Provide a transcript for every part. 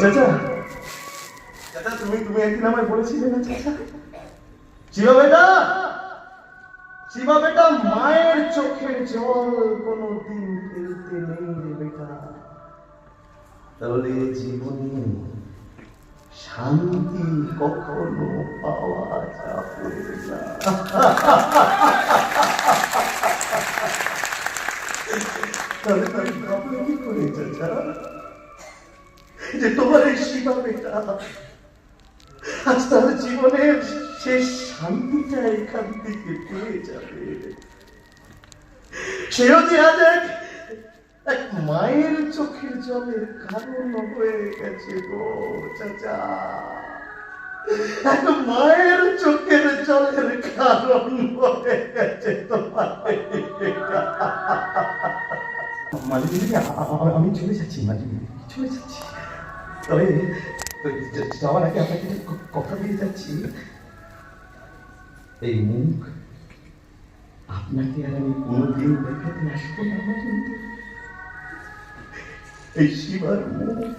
চাচা? তুমি তুমি একদিন আমায় বলেছিলে না মায়ের চোখের জল কোনোদিন ফেলতে নেই রে বেটা। তাহলে জীবনে শান্তি কখনো পাওয়া যাবে না। যে তোমার এই শিবা বেটা আজ তার জীবনের শেষ শান্তিটা এখান থেকে পেয়ে যাবে। সেও যে আজ এক মায়ের চোখের জলের কারণ হয়ে গেছে গো, চাচা। এক মায়ের চোখের জলের কারণ হয়ে গেছে তোমার। আমি চলে যাচ্ছি, মাঝে চলে যাচ্ছি? তবে যাওয়ার আগে আপনাকে কথা দিয়ে যাচ্ছি। এই মুখ আপনাকে আর আমি কোনোদিন দেখাতে আসব না এই সীমার মুখ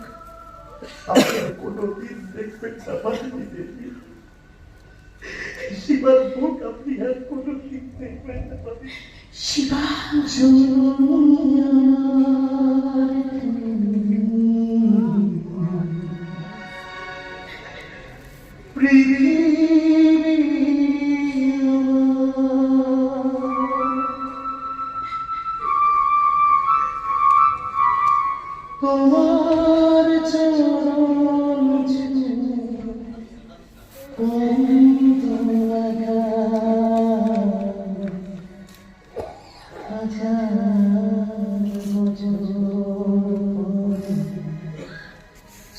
আপনার কোনোদিন দেখবেন না। পারেনি দেবী শিবার মুখ আপনি আর কোনোদিন দেখবেন না বান্ধবী শিবা তোমার চরণ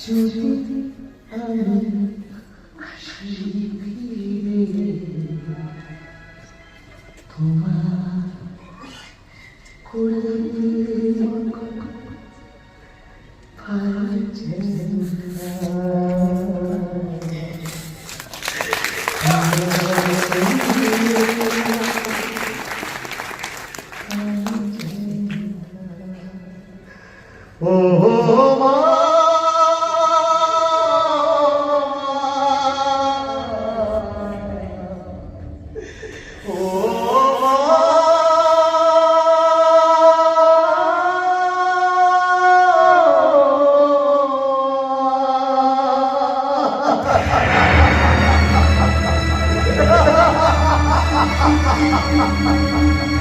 যদি আমি আসি ফিরে তোমার কোলে 어. 哈哈哈哈哈哈哈